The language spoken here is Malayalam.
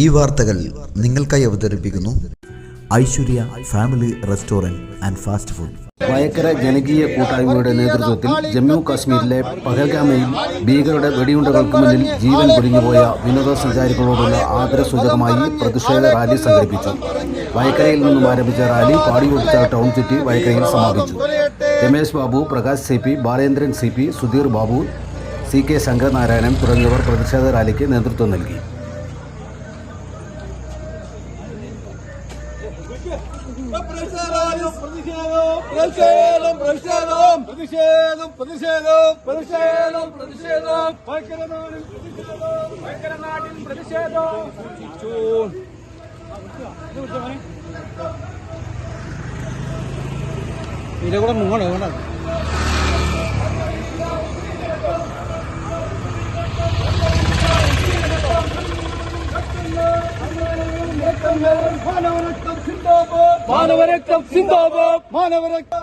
ഈ വാർത്തകൾ നിങ്ങൾക്കായി അവതരിപ്പിക്കുന്നു Aishwarya family restaurant and fast food. Vayakkara ജനകീയ കൂട്ടായ്മയുടെ നേതൃത്വത്തിൽ ജമ്മു കാശ്മീരിലെ പഹൽഗാമയിൽ ഭീകരരുടെ വെടിയുണ്ടകൾക്ക് മുന്നിൽ ജീവൻ പൊലിഞ്ഞുപോയ വിനോദസഞ്ചാരികളോടുള്ള ആദരസൂചകമായി പ്രതിഷേധ റാലി സംഘടിപ്പിച്ചു. വയക്കരയിൽ നിന്നും ആരംഭിച്ച റാലി പാടിയൊടിച്ച ടൗൺ ചുറ്റി വയക്കരയിൽ സമാപിച്ചു. Ramesh Babu Prakash C P Balendran C P Sudheer Babu C K Sankaranarayanan തുടങ്ങിയവർ പ്രതിഷേധ റാലിക്ക് നേതൃത്വം നൽകി. പ്രതിഷേധം പ്രതിഷേധം പ്രതിഷേധം പ്രതിഷേധം പ്രതിഷേധം പ്രതിഷേധം പ്രതിഷേധം ഭയങ്കരനാടിൽ പ്രതിഷേധം ഭയങ്കരനാടിൽ പ്രതിഷേധം ഇതിലെ കൂടെ മുങ്ങണോ വേണ്ട మానవ రక్తం సిందాబాద్ మానవ రక్తం